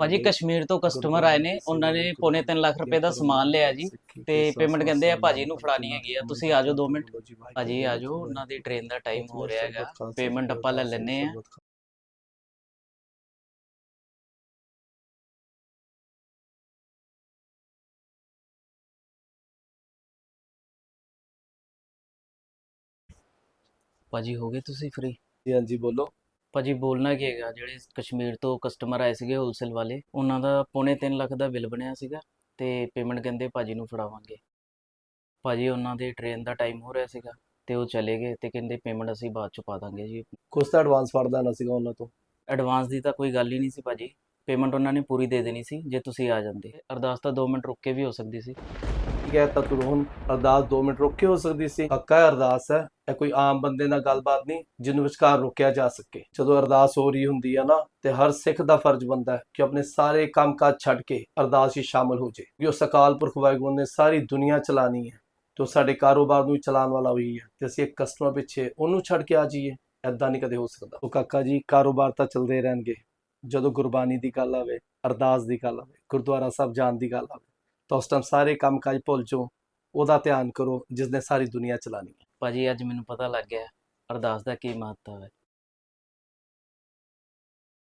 ਭਾਜੀ ਕਸ਼ਮੀਰ ਤੋਂ ਕਸਟਮਰ ਆਏ ਨੇ ਉਹਨਾਂ ਨੇ ਪੌਣੇ 3 ਲੱਖ ਰੁਪਏ ਦਾ ਸਮਾਨ ਲਿਆ ਜੀ ਤੇ ਪੇਮੈਂਟ ਕਹਿੰਦੇ ਆ ਭਾਜੀ ਨੂੰ ਫੜਾਣੀ ਹੈਗੀ ਆ ਤੁਸੀਂ ਆ ਜਾਓ 2 ਮਿੰਟ। ਭਾਜੀ ਆ ਜਾਓ ਉਹਨਾਂ ਦੀ ਟ੍ਰੇਨ ਦਾ ਟਾਈਮ ਹੋ ਰਿਹਾ ਹੈਗਾ ਪੇਮੈਂਟ ਆਪਾਂ ਲੈ ਲੈਨੇ ਆ ਭਾਜੀ ਹੋ ਗਏ ਤੁਸੀਂ ਫ੍ਰੀ ਜੀ ਹਾਂਜੀ ਬੋਲੋ। ਭਾਜੀ ਬੋਲਣਾ ਕੀ ਹੈਗਾ? ਜਿਹੜੇ ਕਸ਼ਮੀਰ ਤੋਂ ਕਸਟਮਰ ਆਏ ਸੀਗੇ ਹੋਲਸੇਲ ਵਾਲੇ ਉਹਨਾਂ ਦਾ ਪੌਣੇ 3 ਲੱਖ ਦਾ ਬਿੱਲ ਬਣਿਆ ਸੀਗਾ ਤੇ ਪੇਮੈਂਟ ਕਹਿੰਦੇ ਭਾਜੀ ਨੂੰ ਫੜਾਵਾਂਗੇ। ਭਾਜੀ ਉਹਨਾਂ ਦੇ ਟ੍ਰੇਨ ਦਾ ਟਾਈਮ ਹੋ ਰਿਹਾ ਸੀਗਾ ਤੇ ਉਹ ਚਲੇ ਗਏ ਤੇ ਕਹਿੰਦੇ ਪੇਮੈਂਟ ਅਸੀਂ ਬਾਅਦ ਚ ਪਾ ਦਾਂਗੇ ਜੀ। ਕੁਛ ਤਾਂ ਐਡਵਾਂਸ ਫੜਦਾ ਨਾ ਸੀਗਾ ਉਹਨਾਂ ਤੋਂ। ਐਡਵਾਂਸ ਦੀ ਤਾਂ ਕੋਈ ਗੱਲ ਹੀ ਨਹੀਂ ਸੀ ਭਾਜੀ। ਪੇਮੈਂਟ ਉਹਨਾਂ ਨੇ ਪੂਰੀ ਦੇ ਦੇਣੀ ਸੀ ਜੇ ਤੁਸੀਂ ਆ ਜਾਂਦੇ। ਅਰਦਾਸ ਤਾਂ 2 ਮਿੰਟ ਰੁੱਕ ਕੇ ਵੀ ਹੋ ਸਕਦੀ ਸੀ। ਠੀਕ ਹੈ ਤਾਂ ਤੂੰ ਅਰਦਾਸ 2 ਮਿੰਟ ਰੁਕ ਹੋ ਸਕਦੀ ਸੀ। ਪੱਕਾ ਅਰਦਾਸ ਹੈ, ਇਹ ਕੋਈ ਆਮ ਬੰਦੇ ਨਾਲ ਗੱਲਬਾਤ ਨਹੀਂ ਜਿਹਨੂੰ ਵਿਚਕਾਰ ਰੋਕਿਆ ਜਾ ਸਕੇ। ਜਦੋਂ ਅਰਦਾਸ ਹੋ ਰਹੀ ਹੁੰਦੀ ਹੈ ਨਾ, ਤੇ ਹਰ ਸਿੱਖ ਦਾ ਫਰਜ਼ ਬਣਦਾ ਹੈ ਕਿ ਆਪਣੇ ਸਾਰੇ ਕੰਮਕਾਜ ਛੱਡ ਕੇ ਅਰਦਾਸ 'ਚ ਸ਼ਾਮਲ ਹੋ ਜੇ ਕਿ ਉਸ ਅਕਾਲ ਪੁਰਖ ਵਾਹਿਗੁਰੂ ਨੇ ਸਾਰੀ ਦੁਨੀਆ ਚਲਾਣੀ ਹੈ, ਤੇ ਸਾਡੇ ਕਾਰੋਬਾਰ ਨੂੰ ਚਲਾਉਣ ਵਾਲਾ ਹੋਈ ਹੈ ਤੇ ਅਸੀਂ ਇੱਕ ਕਸਟਮਰ ਪਿੱਛੇ ਉਹਨੂੰ ਛੱਡ ਕੇ ਆ ਜਾਈਏ ਐਦਾਂ ਨਹੀਂ ਕਦੇ ਹੋ ਸਕਦਾ। ਉਹ ਕਾਕਾ ਜੀ, ਕਾਰੋਬਾਰ ਤਾਂ ਚੱਲਦੇ ਰਹਿਣਗੇ। ਜਦੋਂ ਗੁਰਬਾਣੀ ਦੀ ਗੱਲ ਆਵੇ, ਅਰਦਾਸ ਦੀ ਗੱਲ ਆਵੇ, ਗੁਰਦੁਆਰਾ ਸਾਹਿਬ ਜਾਣ ਦੀ ਗੱਲ ਆਵੇ ਤਾਂ ਉਸ ਟਾਈਮ ਸਾਰੇ ਕੰਮਕਾਜ ਭੁੱਲ ਜਾਓ, ਉਹਦਾ ਧਿਆਨ ਕਰੋ ਜਿਸ ਨੇ ਸਾਰੀ ਦੁਨੀਆ ਚਲਾਣੀ ਹੈ। ਭਾਜੀ, ਅੱਜ ਮੈਨੂੰ ਪਤਾ ਲੱਗ ਗਿਆ, ਅਰਦਾਸ ਦਾ ਕੀ ਮਹੱਤਵ ਹੈ।